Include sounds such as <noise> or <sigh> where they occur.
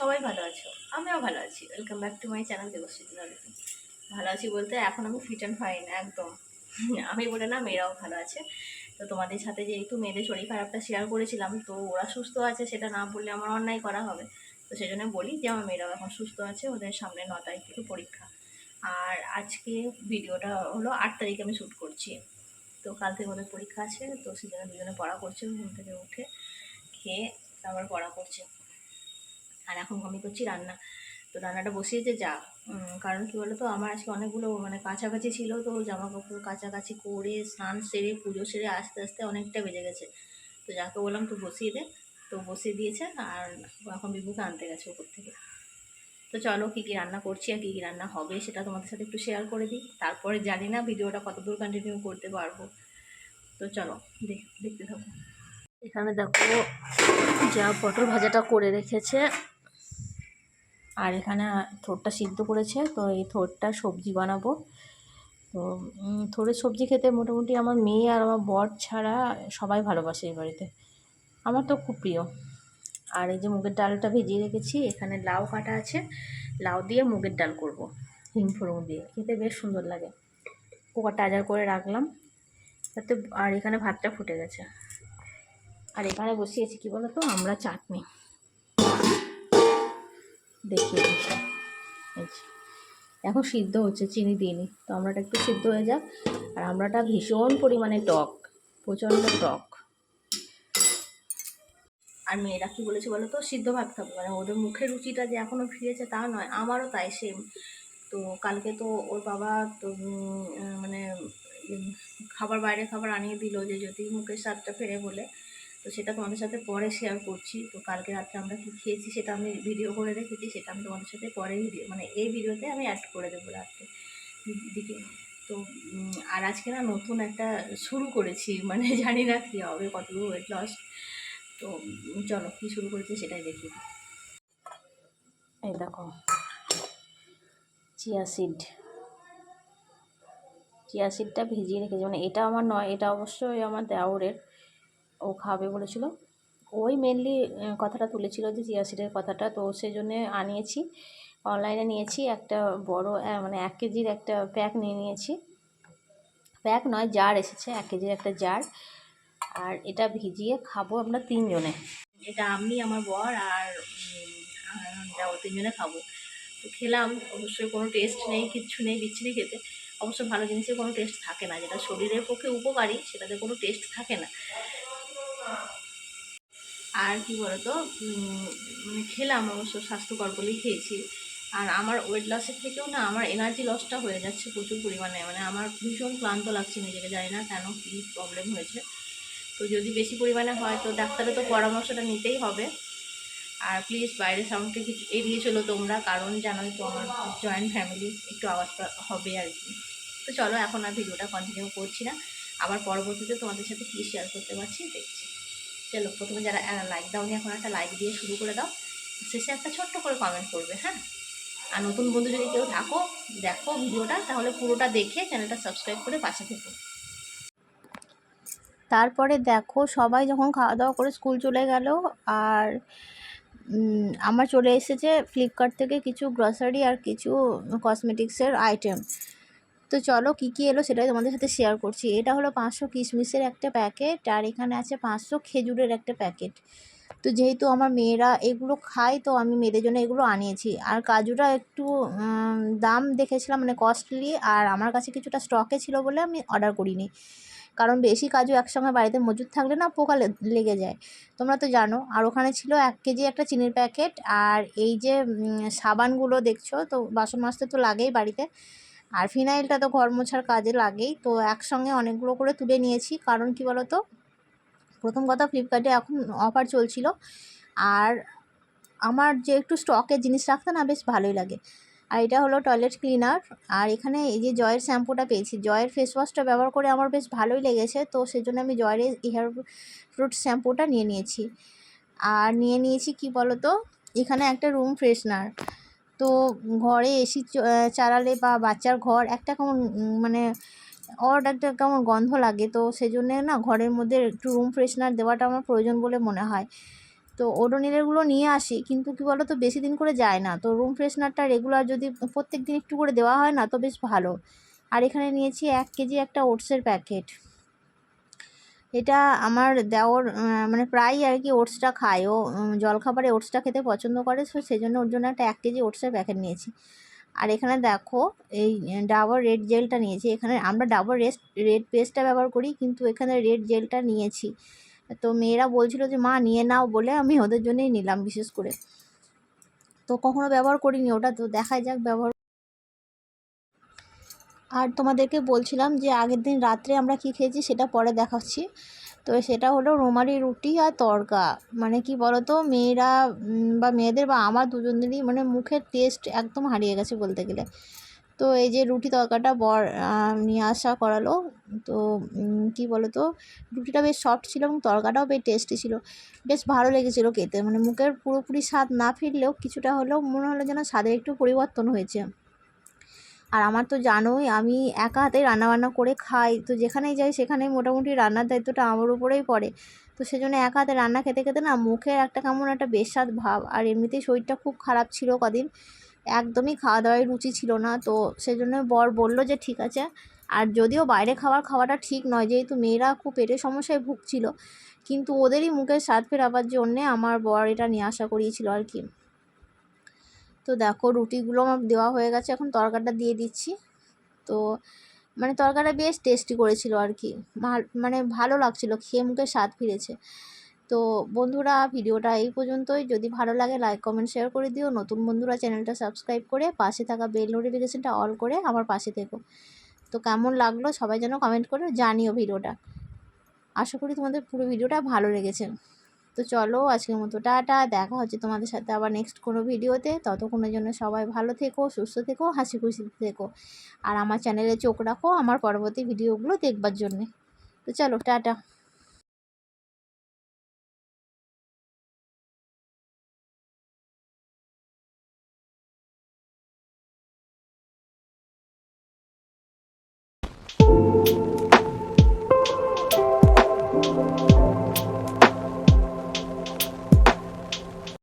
আছো? আমিও ভালো আছি। Welcome back to my channel Debashree Nalini ভালো আছি বলতে এখন আমি ফিট অ্যান্ড ফাইন একদম। আমি বলে না, মেয়েরাও ভালো আছে। তো তোমাদের সাথে যেহেতু মেয়েদের শরীর খারাপটা শেয়ার করেছিলাম, তো ওরা সুস্থ আছে সেটা না বললে আমার অন্যায় করা হবে। তো সেই জন্য বলি যে, আমার মেয়েরাও এখন সুস্থ আছে, ওদের সামনে ন তারিখ থেকে পরীক্ষা। আর আজকে ভিডিওটা হলো আট তারিখে আমি শ্যুট করছি। তো কাল থেকে ওদের পরীক্ষা আছে, তো সেজন্য দুজনে পড়া করছে, ঘুম থেকে উঠে খেয়ে তারপর পড়া করছে। আর এখন আমি করছি রান্না। তো রান্নাটা বসিয়েছে যা। কারণ কি বলতো, আমার আজকে অনেকগুলো মানে কাছাকাছি ছিল, তো জামা কাপড় কাছাকাছি করে, স্নান সেরে, পুজো সেরে আস্তে আস্তে অনেকটা বেজে গেছে। তো যাকে বললাম তো বসিয়ে দে। তো বসিয়ে দিয়েছে আর এখন বিভুকে আনতে গেছে ওপর থেকে। তো চলো, কী কী রান্না করছি আর কী কী রান্না হবে সেটা তোমাদের সাথে একটু শেয়ার করে দিই। তারপরে জানি না ভিডিওটা কতদূর কন্টিনিউ করতে পারব। তো চলো, দেখ, দেখতে থাকো। এখানে দেখো, যা পটল ভাজাটা করে রেখেছে। আর এখানে থোরটা সিদ্ধ করেছে, তো এই থোরটা সবজি বানাবো। তো থোরের সবজি খেতে মোটামুটি আমার মেয়ে আর আমার বর ছাড়া সবাই ভালোবাসে এই বাড়িতে। আমার তো খুব প্রিয়। আর এই যে মুগের ডালটা ভিজিয়ে রেখেছি, এখানে লাউ কাটা আছে, লাউ দিয়ে মুগের ডাল করব, হিং ফোড়ন দিয়ে। খেতে বেশ সুন্দর লাগে। কুকারটা আজার করে রাখলাম, তাতে আর এখানে ভাতটা ফুটে গেছে। আর এখানে বসিয়েছি কি বলো তো আমরা চাটনি। দেখিয়ে দিচ্ছি। এখন সিদ্ধ হচ্ছে, চিনি দিইনি তো আমরাটা একটু সিদ্ধ হয়ে যাক। আর আমরাটা ভীষণ পরিমাণে টক, প্রচণ্ড টক। আর মেয়েরা কী বলেছে বলো তো? সিদ্ধ ভাত খাবে। মানে ওদের মুখের রুচিটা যে এখনও ফিরেছে তা নয়, আমারও তাই সেম তো কালকে তো ওর বাবা তো মানে খাবার বাইরে খাবার আনিয়ে দিল যে, যদি মুখের স্বাদটা ফেরে বলে। তো সেটা তোমাদের সাথে পরে শেয়ার করছি। তো কালকে রাত্রে আমরা কী খেয়েছি সেটা আমি ভিডিও করে রেখেছি, সেটা আমি তোমাদের সাথে পরে ভিডিও মানে এই ভিডিওতে আমি অ্যাড করে দেবো রাত্রে। দিকে তো আর আজকে না নতুন একটা শুরু করেছি মানে <laughs> জানি না কী হবে কতগুলো ওয়েট লস তো চলো কী শুরু করেছি সেটাই দেখি এই দেখো চিয়া সিড চিয়া সিডটা ভিজিয়ে রেখেছি মানে এটা আমার নয়, এটা অবশ্যই আমার দেওরের। ও খাবে বলেছিল। ওই মেনলি কথাটা তুলেছিল যে চিয়া সিডের কথাটা। তো সেই জন্যে আনিয়েছি। অনলাইনে নিয়েছি একটা বড় মানে এক কেজির একটা প্যাক নিয়ে নিয়েছি। প্যাক নয় জার এসেছে, এক কেজির একটা জার আর এটা ভিজিয়ে খাব আমরা তিনজনে। এটা আমি, আমার বর আর যাও তিনজনে খাব। তো খেলাম, অবশ্যই কোনো টেস্ট নেই, কিচ্ছু নেই, বিচ্ছিরি খেতে। অবশ্য ভালো জিনিসের কোনো টেস্ট থাকে না। যেটা শরীরের পক্ষে উপকারী, সেটাতে কোনো টেস্ট থাকে না। আর কি বলতো মানে খেলাম অবশ্য, স্বাস্থ্যকর বলেই খেয়েছি। আর আমার ওয়েট লসের থেকেও না, আমার এনার্জি লসটা হয়ে যাচ্ছে প্রচুর পরিমাণে। মানে আমার ভীষণ ক্লান্ত লাগছে নিজেকে, জানি না কেন কী প্রবলেম হয়েছে। তো যদি বেশি পরিমাণে হয়, তো ডাক্তারের তো পরামর্শটা নিতেই হবে। আর প্লিজ বাইরে সাউন্ডকে কিছু এড়িয়ে চলো তোমরা, কারণ জানোই তো আমার জয়েন্ট ফ্যামিলি একটু আওয়াজটা হবে আর কি। তো চলো, এখন আর ভিডিওটা কন্টিনিউ করছি না। আবার পরবর্তীতে তোমাদের সাথে কী শেয়ার করতে পারছি দেখছি চলো, প্রথমে যারা লাইক দাওনি, এখন একটা লাইক দিয়ে শুরু করে দাও। শেষে একটা ছোট্ট করে কমেন্ট করবে হ্যাঁ? আর নতুন বন্ধু যদি কেউ থাকো, দেখো ভিডিওটা, তাহলে পুরোটা দেখে চ্যানেলটা সাবস্ক্রাইব করে পাশে থেকো। তারপরে দেখো, সবাই যখন খাওয়া দাওয়া করে স্কুল চলে গেল, আর আমার চলে এসেছে ফ্লিপকার্ট থেকে কিছু গ্রসারি আর কিছু কসমেটিক্সের আইটেম তো চলো কী কী এলো সেটাই তোমাদের সাথে শেয়ার করছি। এটা হলো পাঁচশো কিশমিশের একটা প্যাকেট আর এখানে আছে পাঁচশো খেজুরের একটা প্যাকেট তো যেহেতু আমার মেয়েরা এগুলো খায়, তো আমি মেয়েদের জন্য এগুলো আনিয়েছি। আর কাজুটা একটু দাম দেখেছিলাম মানে কস্টলি আর আমার কাছে কিছুটা স্টকে ছিল বলে আমি অর্ডার করিনি। কারণ বেশি কাজু একসঙ্গে বাড়িতে মজুদ থাকলে না পোকা লেগে যায়। তোমরা তো জানো, আর ওখানে ছিল এক কেজি একটা চিনির প্যাকেট আর এই যে সাবানগুলো দেখছ, তো বাসন মাজতে তো লাগেই বাড়িতে। আর ফিনাইলটা তো ঘর মোছার কাজে লাগেই, তো একসঙ্গে অনেকগুলো করে তুলে নিয়েছি। কারণ কি বলো তো প্রথম কথা ফ্লিপকার্টে এখন অফার চলছিল। আর আমার যে একটু স্টকের জিনিস রাখতে না, বেশ ভালোই লাগে। আর এটা হলো টয়লেট ক্লিনার আর এখানে এই যে জয়ের শ্যাম্পুটা পেয়েছি, জয়ের ফেস ওয়াশটা ব্যবহার করে আমার বেশ ভালোই লেগেছে। তো সেজন্য আমি জয়ের হেয়ার ফ্রুট শ্যাম্পুটা নিয়ে নিয়েছি। আর নিয়ে নিয়েছি কি বলো তো এখানে একটা রুম ফ্রেশনার তো ঘরে এসি চালালে বা বাচ্চার ঘর একটা কেমন মানে অড একটা কেমন গন্ধ লাগে। তো সেজন্য না ঘরের মধ্যে একটু রুম ফ্রেশনার দেওয়াটা আমার প্রয়োজন বলে মনে হয়। তো ওডোনিলেরগুলো নিয়ে আসি, কিন্তু কী বলো তো বেশি দিন করে যায় না। তো রুম ফ্রেশনারটা রেগুলার যদি প্রত্যেক দিন একটু করে দেওয়া হয় না, তো বেশ ভালো। আর এখানে নিয়েছি এক কেজি একটা ওটসের প্যাকেট এটা আমার দেওর মানে প্রায়ই আর কি ওটসটা খায়। ও জলখাবারে ওটসটা খেতে পছন্দ করে, সো সেই জন্য ওর জন্য একটা এক কেজি ওটসের প্যাকেট নিয়েছি। আর এখানে দেখো, এই ডাবর রেড জেলটা নিয়েছি। এখানে আমরা ডাবর রেস্ট, রেড পেস্টটা ব্যবহার করি, কিন্তু এখানে রেড জেলটা নিয়েছি। তো মেয়েরা বলছিল যে, মা, নিয়ে নাও, বলে আমি ওদের জন্যই নিলাম বিশেষ করে। তো কখনো ব্যবহার করিনি ওটা, তো দেখাই যাক ব্যবহার আর তোমাদেরকে বলছিলাম যে আগের দিন রাত্রে আমরা কি খেয়েছি সেটা পরে দেখাচ্ছি। তো সেটা হলো রুমালি রুটি আর তরকা। মানে কি বলো তো মেয়েরা বা মেয়েদের বা আমার দুজনেরই মানে মুখের টেস্ট একদম হারিয়ে গেছে বলতে গেলে। তো এই যে রুটি তরকাটা বর নিয়ে আসা করালো। তো কি বলো তো রুটিটা বেশ সফট ছিল এবং তরকাটাও বেশ টেস্টি ছিল। বেশ ভালো লেগেছিলো খেতে। মানে মুখের পুরোপুরি স্বাদ না ফিরলেও কিছুটা হলেও মনে হলো যেন স্বাদের একটু পরিবর্তন হয়েছে। আর আমার তো জানোই, আমি একা হাতে রান্নাবান্না করে খাই। তো যেখানেই যাই, সেখানেই মোটামুটি রান্নার দায়িত্বটা আমার উপরেই পড়ে। তো সেজন্য একা হাতে রান্না খেতে খেতে না মুখের একটা কেমন একটা বেস্বাদ ভাব। আর এমনিতেই শরীরটা খুব খারাপ ছিল কদিন। একদমই খাওয়া দাওয়ায় রুচি ছিল না। তো সেজন্য বর বলল যে, ঠিক আছে। আর যদিও বাইরে খাবার খাওয়াটা ঠিক নয়, যেহেতু মেয়েরা খুব পেটের সমস্যায় ভুগছিল। কিন্তু ওদেরই মুখের স্বাদ ফেরাবার জন্যে আমার বর এটা নিয়ে আসা করিয়েছিল আর কি। তো দেখো রুটিগুলো আমার দেওয়া হয়ে গেছে, এখন তরকারিটা দিয়ে দিচ্ছি। তো মানে তরকারিটা বেশ টেস্টি করেছিল আর কি। মানে ভালো লাগছিল, খেয়ে মুখে স্বাদ ফিরেছে। তো বন্ধুরা, ভিডিওটা এই পর্যন্তই। যদি ভালো লাগে লাইক কমেন্ট শেয়ার করে দিও। নতুন বন্ধুরা, চ্যানেলটা সাবস্ক্রাইব করে পাশে থাকা বেল নোটিফিকেশানটা অল করে আমার পাশে থেকো। তো কেমন লাগল সবাই যেন কমেন্ট করে জানিও ভিডিওটা। আশা করি তোমাদের পুরো ভিডিওটা ভালো লেগেছে। তো চলো আজকের মতো টাটা, দেখা হচ্ছে তোমাদের সাথে আবার নেক্সট কোনো ভিডিওতে ততক্ষণের জন্য সবাই ভালো থেকো, সুস্থ থেকো, হাসি খুশিতে থেকো। আর আমার চ্যানেলে চোখ রাখো আমার পরবর্তী ভিডিওগুলো দেখবার জন্যে। তো চলো, টাটা।